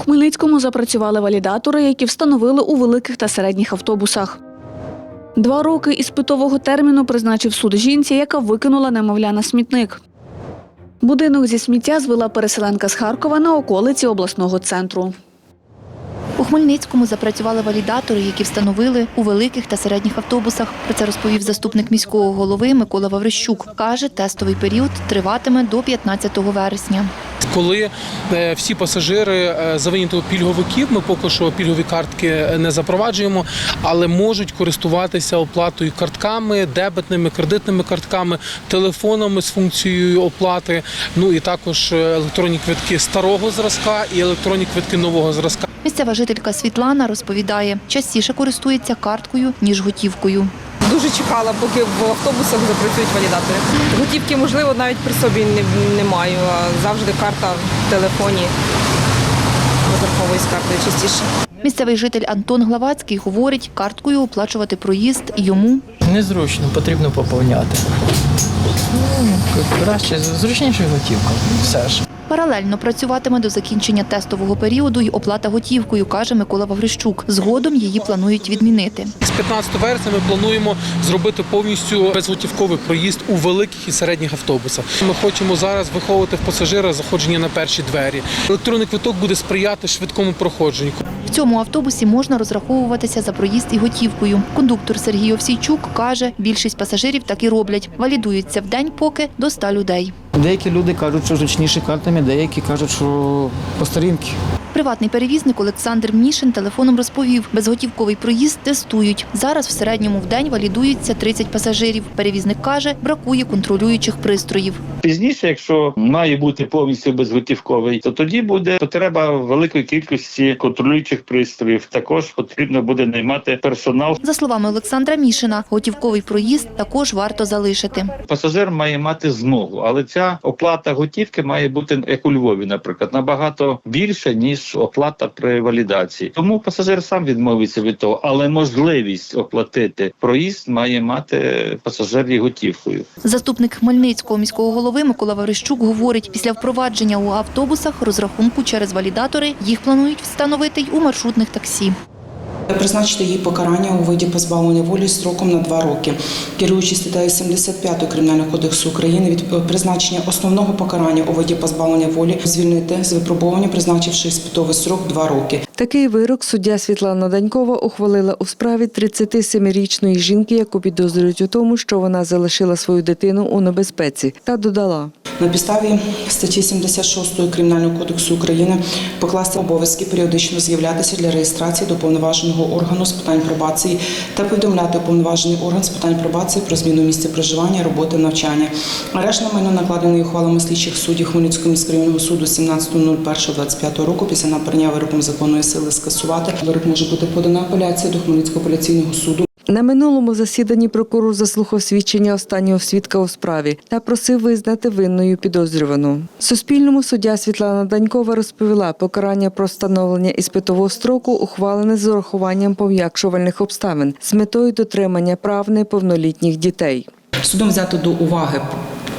Хмельницькому запрацювали валідатори, які встановили у великих та середніх автобусах. Два роки іспитового терміну призначив суд жінці, яка викинула немовля на смітник. Будинок зі сміття звела переселенка з Харкова на околиці обласного центру. У Хмельницькому запрацювали валідатори, які встановили у великих та середніх автобусах. Про це розповів заступник міського голови Микола Ваврищук. Каже, тестовий період триватиме до 15 вересня. Коли е, всі пасажири е, за винятого пільговиків, ми поки що пільгові картки не запроваджуємо, але можуть користуватися оплатою картками, дебетними, кредитними картками, телефонами з функцією оплати. Ну і також е, електронні квитки старого зразка і електронні квитки нового зразка. Місцева жителька Світлана розповідає, частіше користується карткою, ніж готівкою. Дуже чекала, поки в автобусах запрацюють валідатори. Готівки, можливо, навіть при собі не, не маю, а завжди карта в телефоні. Розраховуюсь картою частіше. Місцевий житель Антон Главацький говорить, карткою оплачувати проїзд йому Незручно, потрібно поповняти. Ну, краще, зручніше готівка. Все ж. Паралельно працюватиме до закінчення тестового періоду й оплата готівкою, каже Микола Ваврищук. Згодом її планують відмінити. З 15 вересня ми плануємо зробити повністю безготівковий проїзд у великих і середніх автобусах. Ми хочемо зараз виховувати в пасажира заходження на перші двері. Електронний квиток буде сприяти швидкому проходженню. В цьому автобусі можна розраховуватися за проїзд і готівкою. Кондуктор Сергій Овсійчук каже, більшість пасажирів так і роблять. Валідуються в день поки до 100 людей. Деякі люди кажуть, що зручніше картами, деякі кажуть, що по старінки. Приватний перевізник Олександр Мнішин телефоном розповів, безготівковий проїзд тестують. Зараз в середньому в день валідуються 30 пасажирів. Перевізник каже, бракує контролюючих пристроїв. Пізніше, якщо має бути повністю безготівковий, то тоді буде потреба великої кількості контролюючих пристроїв. Також потрібно буде наймати персонал. За словами Олександра Мішина, готівковий проїзд також варто залишити. Пасажир має мати змогу, але ця оплата готівки має бути як у Львові, наприклад, набагато більше ніж оплата при валідації. Тому пасажир сам відмовиться від того, але можливість оплатити проїзд має мати пасажир і готівкою. Заступник Хмельницького міського голови Микола Варищук говорить, після впровадження у автобусах розрахунку через валідатори їх планують встановити й у маршрутних таксі. Призначити їй покарання у виді позбавлення волі строком на два роки. Керуючись статтею 75 Кримінального кодексу України від е, призначення основного покарання у виді позбавлення волі звільнити з випробування, призначивши іспитовий строк два роки. Такий вирок суддя Світлана Данькова ухвалила у справі 37-річної жінки, яку підозрюють у тому, що вона залишила свою дитину у небезпеці, та додала. На підставі статті 76 Кримінального кодексу України покласти обов'язки періодично з'являтися для реєстрації до повноваженого органу з питань пробації та повідомляти уповноважений орган з питань пробації про зміну місця проживання, роботи, навчання. Арешт на майно накладений ухвалами слідчих суддів Хмельницького міськрайонного суду 17.01.25 року після набрання вироком законної сили скасувати. Вирок може бути подана апеляція до Хмельницького апеляційного суду. На минулому засіданні прокурор заслухав свідчення останнього свідка у справі та просив визнати винною підозрювану. Суспільному суддя Світлана Данькова розповіла, покарання про встановлення іспитового строку ухвалене з урахуванням пом'якшувальних обставин з метою дотримання прав неповнолітніх дітей. Судом взято до уваги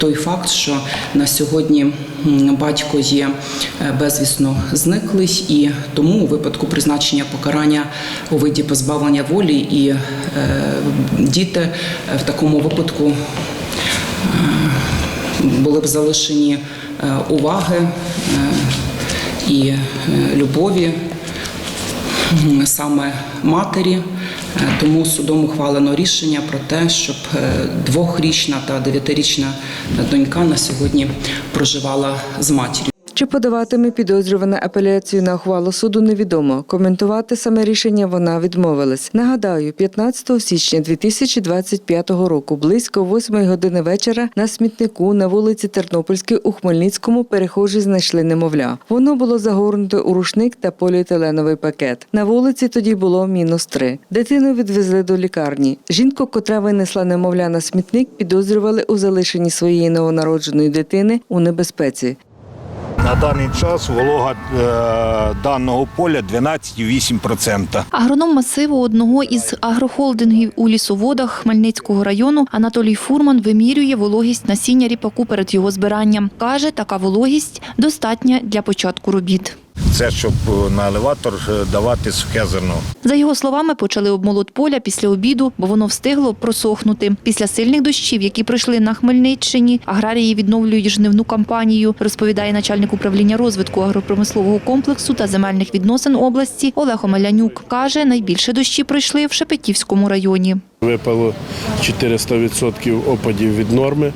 той факт, що на сьогодні батько є е, безвісно зниклий, і тому у випадку призначення покарання у виді позбавлення волі і е, діти е, в такому випадку були б залишені уваги і любові саме матері. Е, Тому судом ухвалено рішення про те, щоб е, двохрічна та дев'ятирічна донька на сьогодні проживала з матір'ю. Чи подаватиме підозрювана апеляцію на ухвалу суду, невідомо. Коментувати саме рішення вона відмовилась. Нагадаю, 15 січня 2025 року, близько 8 години вечора, на смітнику на вулиці Тернопільській у Хмельницькому перехожі знайшли немовля. Воно було загорнуте у рушник та поліетиленовий пакет. На вулиці тоді було мінус три. Дитину відвезли до лікарні. Жінку, котра винесла немовля на смітник, підозрювали у залишенні своєї новонародженої дитини у небезпеці. На даний час волога е, даного поля 12,8%. Агроном масиву одного із агрохолдингів у лісоводах Хмельницького району Анатолій Фурман вимірює вологість насіння ріпаку перед його збиранням. Каже, така вологість достатня для початку робіт. Це щоб е, на елеватор е, давати сухе зерно. За його словами, почали обмолот поля після обіду, бо воно встигло просохнути. Після сильних дощів, які пройшли на Хмельниччині, аграрії відновлюють жнивну кампанію, розповідає начальник управління розвитку агропромислового комплексу та земельних відносин області Олег Омелянюк. Каже, найбільше дощі пройшли в Шепетівському районі. Випало 400% опадів від норми,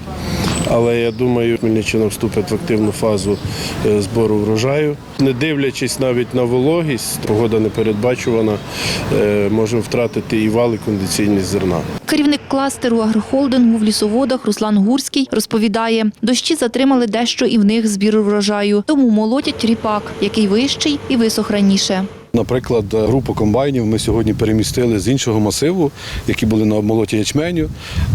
але я думаю, Хмельниччина вступить в активну фазу е, збору врожаю. Не дивлячись навіть на вологість, погода непередбачувана, е, можемо втратити і вал, і кондиційність зерна. Керівник кластеру агрохолдингу в лісоводах Руслан Гурський розповідає, дощі затримали дещо і в них збір врожаю, тому молотять ріпак, який вищий і висох раніше. Наприклад, групу комбайнів ми сьогодні перемістили з іншого масиву, які були на обмолоті ячменю,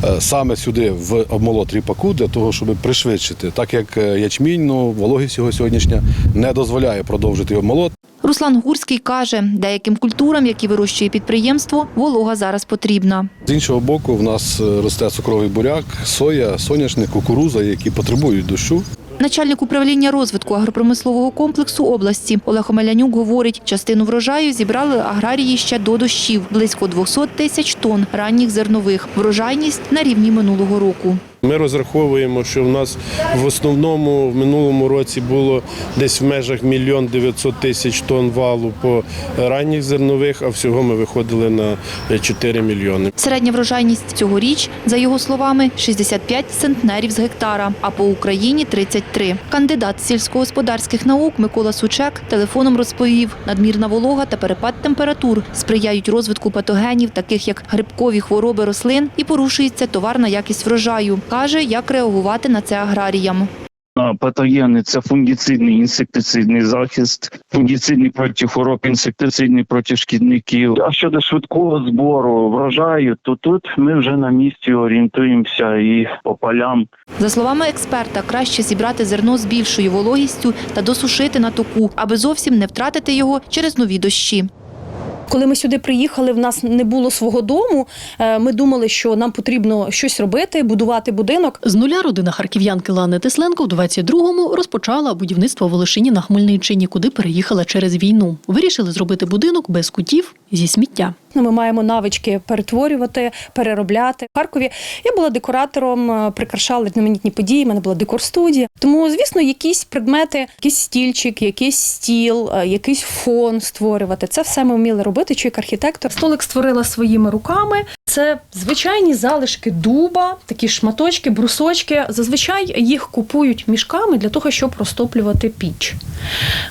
е, саме сюди в обмолот ріпаку для того, щоб пришвидшити, так як е, ячмінь, ну, вологість його сьогоднішня не дозволяє продовжити обмолот. Руслан Гурський каже, деяким культурам, які вирощує підприємство, волога зараз потрібна. З іншого боку, в нас е, росте цукровий буряк, соя, соняшник, кукуруза, які потребують дощу. Начальник управління розвитку агропромислового комплексу області Олег Омелянюк говорить, частину врожаю зібрали аграрії ще до дощів – близько 200 тисяч тонн ранніх зернових. Врожайність на рівні минулого року. Ми розраховуємо, що в нас в основному в минулому році було десь в межах мільйон 900 тисяч тонн валу по ранніх зернових, а всього ми виходили на 4 мільйони. Середня врожайність цьогоріч, за його словами, 65 центнерів з гектара, а по Україні 33. Кандидат сільськогосподарських наук Микола Сучек телефоном розповів, надмірна волога та перепад температур сприяють розвитку патогенів, таких як грибкові хвороби рослин, і порушується товарна якість врожаю. Каже, як реагувати на це аграріям. Патогени це фунгіцидний інсектицидний захист, фунгіцидний проти хвороб, інсектицидний проти шкідників. А щодо швидкого збору врожаю, то тут ми вже на місці орієнтуємося і по полям. За словами експерта, краще зібрати зерно з більшою вологістю та досушити на току, аби зовсім не втратити його через нові дощі. Коли ми сюди приїхали, в нас не було свого дому. Е, Ми думали, що нам потрібно щось робити, будувати будинок. З нуля родина харків'янки Лани Тесленко в 22-му розпочала будівництво в Волошині на Хмельниччині, куди переїхала через війну. Вирішили зробити будинок без кутів зі сміття. Ну, Ми маємо навички перетворювати, переробляти. В Харкові я була декоратором, е, прикрашала різноманітні події. в мене була декор-студія. Тому, звісно, якісь предмети, якийсь стільчик, якийсь стіл, е, якийсь фон створювати. Це все ми вміли робити. Чи архітектор. Столик створила своїми руками. Це звичайні залишки дуба, такі шматочки, брусочки. Зазвичай їх купують мішками для того, щоб розтоплювати піч.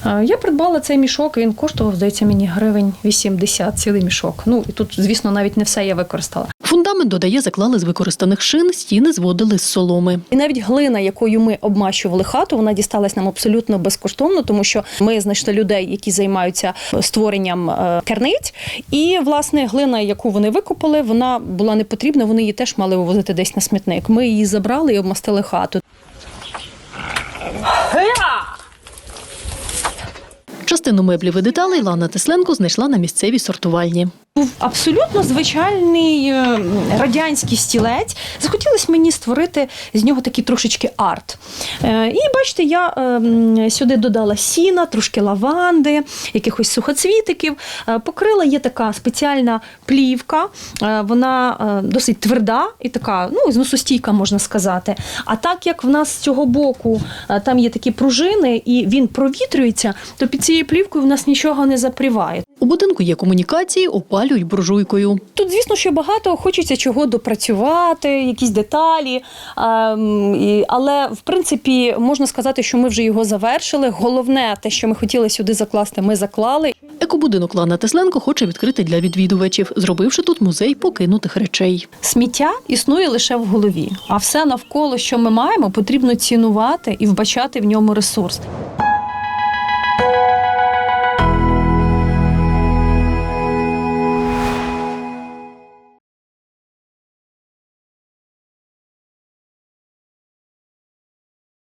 Е, Я придбала цей мішок, і він коштував, здається, мені гривень 80, цілий мішок. Ну і тут, звісно, навіть не все я використала. Фундамент, додає, заклали з використаних шин, стіни зводили з соломи. І навіть глина, якою ми обмащували хату, вона дісталась нам абсолютно безкоштовно, тому що ми знайшли людей, які займаються створенням е, керниць. І власне глина, яку вони викопали, вона була не потрібна. Вони її теж мали вивозити десь на смітник. Ми її забрали і обмастили хату. Частину меблів і деталей Лана Тесленко знайшла на місцевій сортувальні. Був абсолютно звичайний е, радянський стілець. Захотілося мені створити з нього такий трошечки арт. Е, І бачите, я е, сюди додала сіна, трошки лаванди, якихось сухоцвітиків. Покрила є така спеціальна плівка, вона досить тверда і така, ну, зносостійка, можна сказати. А так як в нас з цього боку там є такі пружини, і він провітрюється, то під цією плівкою в нас нічого не запріває. У будинку є комунікації, опалюють буржуйкою. Тут, звісно, що багато хочеться чого допрацювати, якісь деталі. ем, Але в принципі можна сказати, що ми вже його завершили. Головне, те, що ми хотіли сюди закласти, ми заклали. Екобудинок Лана Тесленко хоче відкрити для відвідувачів, зробивши тут музей покинутих речей. Сміття існує лише в голові, а все навколо, що ми маємо, потрібно цінувати і вбачати в ньому ресурс.